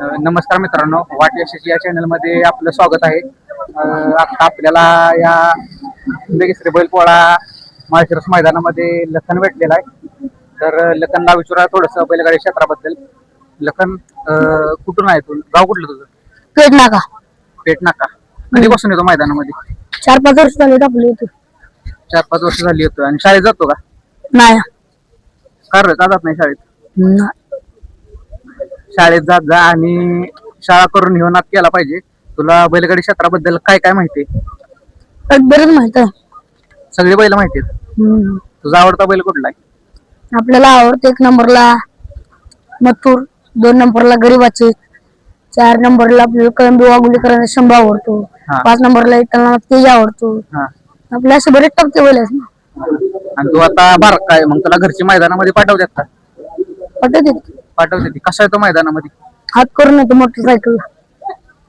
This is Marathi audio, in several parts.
नमस्कार मित्रांनो वाट यशस्वी या चॅनलमध्ये आपलं स्वागत आहे. आता आपल्याला या बेगेसरी बैलपोळा माळशिरस मैदानामध्ये लखन भेटलेला आहे. तर लखनला विचारा थोडंसं बैलगाडी क्षेत्राबद्दल. लखन अ, कुठून आहे तू? गाव कुठलं तुझं? पेट नाका. पेट नाका. कधीपासून येतो मैदानामध्ये? चार पाच वर्ष झाले आपले होते चार पाच वर्ष झाली येतो आणि शाळेत जातो का? नाही. का रे, का जात नाही शाळेत. शाळेत जात जा आणि शाळा करून घेऊन नात केला पाहिजे. तुला बैलगाडी क्षेत्राबद्दल काय काय माहिती? आहे बरंच माहीत आहे. सगळी बैल माहिती आहेत? हम्म. तुझा आवडता बैल कुठला आहे? आपल्याला आवडते एक नंबरला मथुर दोन नंबरला गरीबाचे चार नंबरला आपल्याला कळंबी वागुलीकरांचा शंभा आवडतो हा. पाच नंबरला इटाला तेज आवडतो. हा. आपल्या असे बरेच टक्के बैल आहेत ना. आणि तू आता बारका आहे मग तुला घरची मैदानामध्ये पाठवतात का? वाटत पाठवते ती. कसा येतो मैदानामध्ये? हात करून येतो मोटरसायकल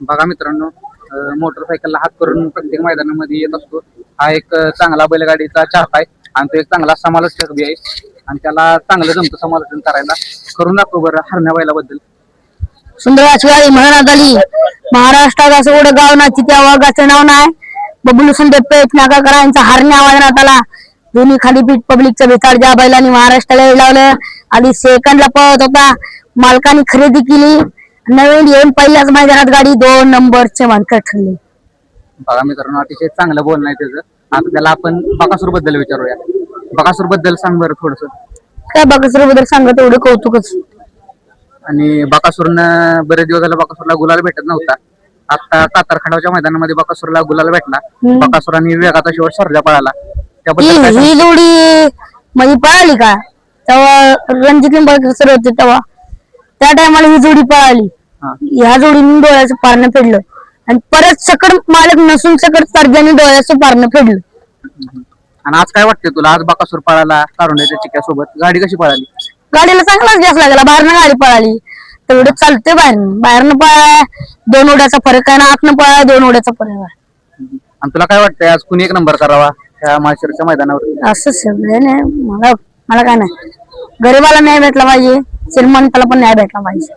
बघा मित्रांनो अं, मोटरसायकलला हात करून प्रत्येक मैदानामध्ये येत असतो. हा एक अं, चांगला बैलगाडीचा चाहता आहे आणि तो एक चांगला समालोचक बी आहे. आणि त्याला चांगलं जमतं समालोचन करायला. करून दाखव बरं हरण्या बैलाबद्दल. सुंदर अशी गाडी म्हणत आली. महाराष्ट्रात असं एवढं गाव नाही त्या वाघाचं नाव नाही. बबलू संदीप पेट नागाकरांचा हरण्या आवाजात आला. दोन्ही खाली पीठ पब्लिकचं बेताड ज्या बैलांनी महाराष्ट्राला लावलं आधी सेकंडला पळत होता. मालकाने खरेदी केली. नवीन येऊन पहिल्याच मैदानात गाडी दोन नंबरचे मालक ठरले. बघा मित्रांनो अतिशय चांगलं बोलणं आहे त्याचं. आता त्याला आपण बकासूरबद्दल विचारूया. बकासूरबद्दल सांग बरं थोडस. काय बघा बद्दल सांगत एवढं कौतुकच. आणि बकासूरनं बरेच दिवस झाला बकासूरला गुलाल भेटत नव्हता. आता कातरखाडाच्या मैदानामध्ये बकासूरला गुलाल भेटला. हम्म. बकासूरांनी वेगाचा शेवट सर्जा पळाला. ही त्याबद्दल काय सांग- ही जोडी म्हणजे पळाली का? तेव्हा रणजित लिंबाळकर सर होते तेव्हा. त्या टायमाला ही जोडी पळाली. हा. ह्या जोडीने डोळ्याचं पारणं फेडलं. आणि परत सकड मालक नसून सकड सर्जाने डोळ्याचं पारणं फेडलं. आणि आज काय वाटते तुला? आज बकासूर पळाला तारुण्याच्या चिक्यासोबत गाडी कशी पळाली? गाडीला चांगलाच गॅस लागला. बाहेरनं गाडी पळाली. तेवढं चालते बाहेरनं. बाहेरनं पळा दोन उड्याचा फरक आहे ना आतनं पळा दोन उड्याचा फरक आहे. आणि तुला काय वाटतंय? आज कुणी एक नंबर करावा? त्या माळशिरसच्या मैदानावर. असं सगळं नाही. मला मला काय नाही. गरीबाला न्याय भेटला पाहिजे श्रीमंताला पण न्याय भेटला पाहिजे.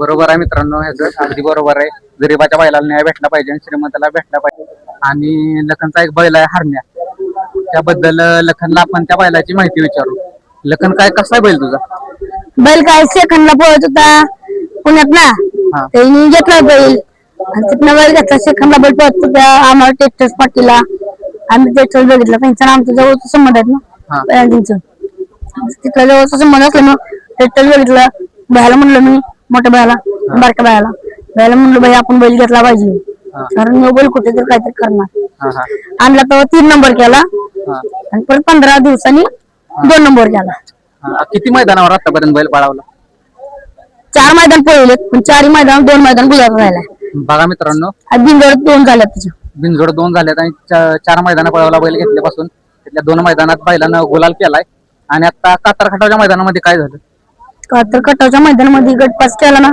बरोबर आहे मित्रांनो ह्याचं अगदी बरोबर आहे. गरीबाच्या बैलाला न्याय भेटला पाहिजे आणि श्रीमंताला भेटला पाहिजे. आणि लखनचा एक बैल आहे हरण्या. त्याबद्दल अं, लखनला आपण त्या बैलाची माहिती विचारू. लखन काय कसा आहे बैल तुझा? बैल काय सेकंदला पळत होता. पुण्यात ना? हा. त्यांनी घेतला बैल. आणि तिथनं बैल घेतला सेकंदला बैल पळत होता. आम्हाला टेक्टर्स पाटीला आम्ही टेक्टर्स बघितलं. त्यांचं आणि आमचं जवळचा संबंध आहेत. ना? बैलांचं तिथला जवळचा असल्यामुळं टेक्टर्स बघितलं. बायला म्हणलं मी मोठ्या बायला बारक्या बायला बायला म्हणलं बाई आपण बैल घेतला पाहिजे. कारण बैल कुठे तर काहीतरी करणार. आणला तेव्हा तीन नंबर केला. आणि परत पंधरा दिवसांनी दोन नंबर केला. किती मैदानावर आतापर्यंत बैल पळावला? चार मैदान पळवले पण चारही मैदान दोन मैदान गुलाब राहिलाय. बघा मित्रांनो. आणि बिनजोड दोन झाल्या त्याच्या बिनजोड दोन झाल्यात आणि चार मैदानं पळवला बैल घेतल्यापासून. त्यातल्या दोन मैदानात बैलानं गुलाल केलाय. आणि आता कातरखाटाच्या मैदानामध्ये काय झालं? का तर कटावच्या मैदानामध्ये गटपास केला ना.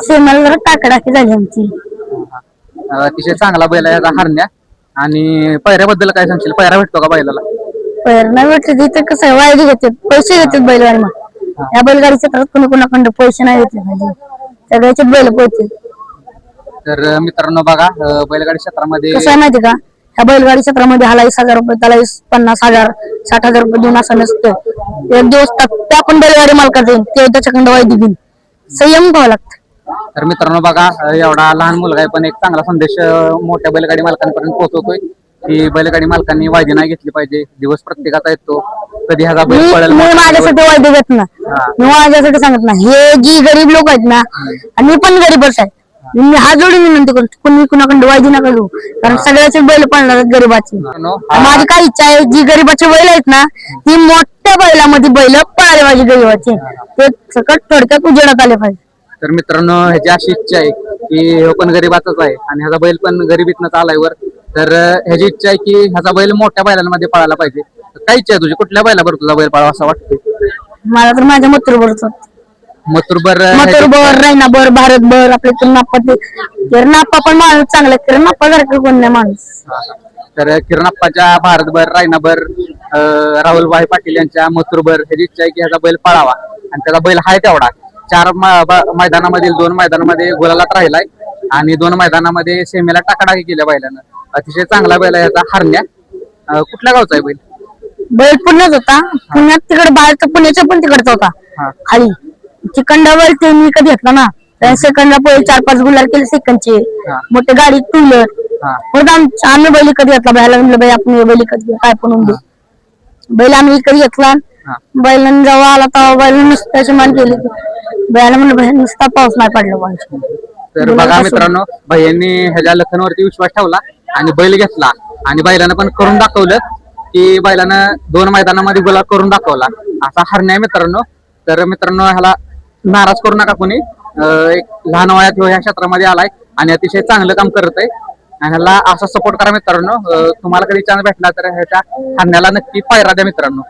सेमाला जरा टाकाटाकी झाली आमची. अं, अतिशय चांगला बैल आहे याचा हरण्या. आणि पैऱ्याबद्दल काय सांगशील? पैरा भेटतो का बैलाला? नाही भेटले तिथे कसं आहे वायदे घेतात पैसे घेतात बैलगाडी मग या बैलगाडी क्षेत्रात कोणी कोणाकडे पैसे नाही घेतले पाहिजे. सगळ्याचे बैल पळते तर अं, मित्रांनो बघा अं, बैलगाडी क्षेत्रामध्ये कसं आहे माहिती का? ह्या बैलगाडी क्षेत्रामध्ये हाला वीस हजार रुपये त्याला पन्नास हजार साठ हजार रुपये देऊन असं नसतं. एक दिवस त्या त्या पण बैलगाडी मालकात जाईल ते त्याच्याकडे वायदी घेऊन संयम घ्यावा लागतं. तर मित्रांनो बघा एवढा लहान मुलगा आहे पण एक चांगला संदेश मोठ्या बैलगाडी मालकांपर्यंत पोहोचवतोय. की बैलगाडी मालकांनी वायदी नाही घेतली पाहिजे. दिवस प्रत्येकाचा येतो. कधी ह्याचा मी बैल पळेल. मी माझ्यासाठी वायदे घेत ना. मी माझ्यासाठी सांगत ना हे जी गरीब लोक आहेत ना आणि मी पण गरीबच आहे. मी हा जोडी विनंती करतो कुणी कुणाकडे वायदी नका घेऊ. कारण सगळ्याचे बैल आहेत गरीबाची. माझी काय इच्छा आहे जी गरीबाचे बैल आहेत ना ती मोठ्या बैलामध्ये बैल पळाले पाहिजे गरीबाचे. ते सकट थोडक्यात उजेडात आले पाहिजे. तर मित्रांनो ह्याची अशी इच्छा आहे की हो पण गरीबाचाच आहे आणि ह्याचा बैल पण गरिबीतनं आलाय वर. तर ह्याची इच्छा आहे की ह्याचा बैल मोठ्या बैलांमध्ये पळायला पाहिजे. काय इच्छा आहे तुझी? कुठल्या बैलावर तुझा बैल पळावा असं वाटतं मला तर माझ्या मथुरभरच मथुरबर मथुरभर रायनाभर भारतभर आपले ते पण माणूस चांगला किरणाप्पा सारखं कोण नाही माणूस. तर किरणाप्पाच्या भारतभर रायनाभर अं, राहुलभाई पाटील यांच्या मथुरभर ह्याची इच्छा आहे की ह्याचा बैल पळावा. आणि त्याचा बैल हाय तेवढा. चार म- ब- मैदानामधील दोन मैदानामध्ये गुलालात राहिलाय. आणि दोन मैदानामध्ये सेमीला टाकाटाकी केल्या बैलानं. अतिशय चांगला बैल आहे याचा हरण्या. अं, कुठल्या गावचा आहे बैल? बैल पुण्यात होता. पुण्यात तिकडे बाहेरचा पुण्याच्या पण तिकडचा होता. हा. खाली. चिकंडावर ते मी कधी घेतला ना त्या सेकंडला पहिले चार पाच गुलाल केले सेकंडचे. मोठे गाडी टू व्हीलर परत आम- आम्ही बैल कधी घेतला. बायला म्हणलं बाई आपण बैल कधी काय पण होऊन बैल आम्ही कधी घेतला. बैलांनी जेव्हा आला तेव्हा बैलांनी नुसत्याची मान केली. बैला म्हणलं नुसता पाऊस नाही पडला पाहिजे तर बघा मित्रांनो भैयांनी ह्याच्या लखनवरती विश्वास ठेवला आणि बैल घेतला. आणि बैलानं पण करून दाखवलं की बैलानं दोन मैदानामध्ये गुलाब करून दाखवला. असा हरण्या मित्रांनो. तर मित्रांनो ह्याला नाराज करू नका कोणी. एक लहान वयात ह्या क्षेत्रामध्ये आलाय आणि अतिशय चांगलं काम करत आहे आणि ह्याला असा सपोर्ट करा मित्रांनो. तुम्हाला कधी चान्स भेटला तर ह्याच्या हाण्याला नक्की पायरा द्या मित्रांनो.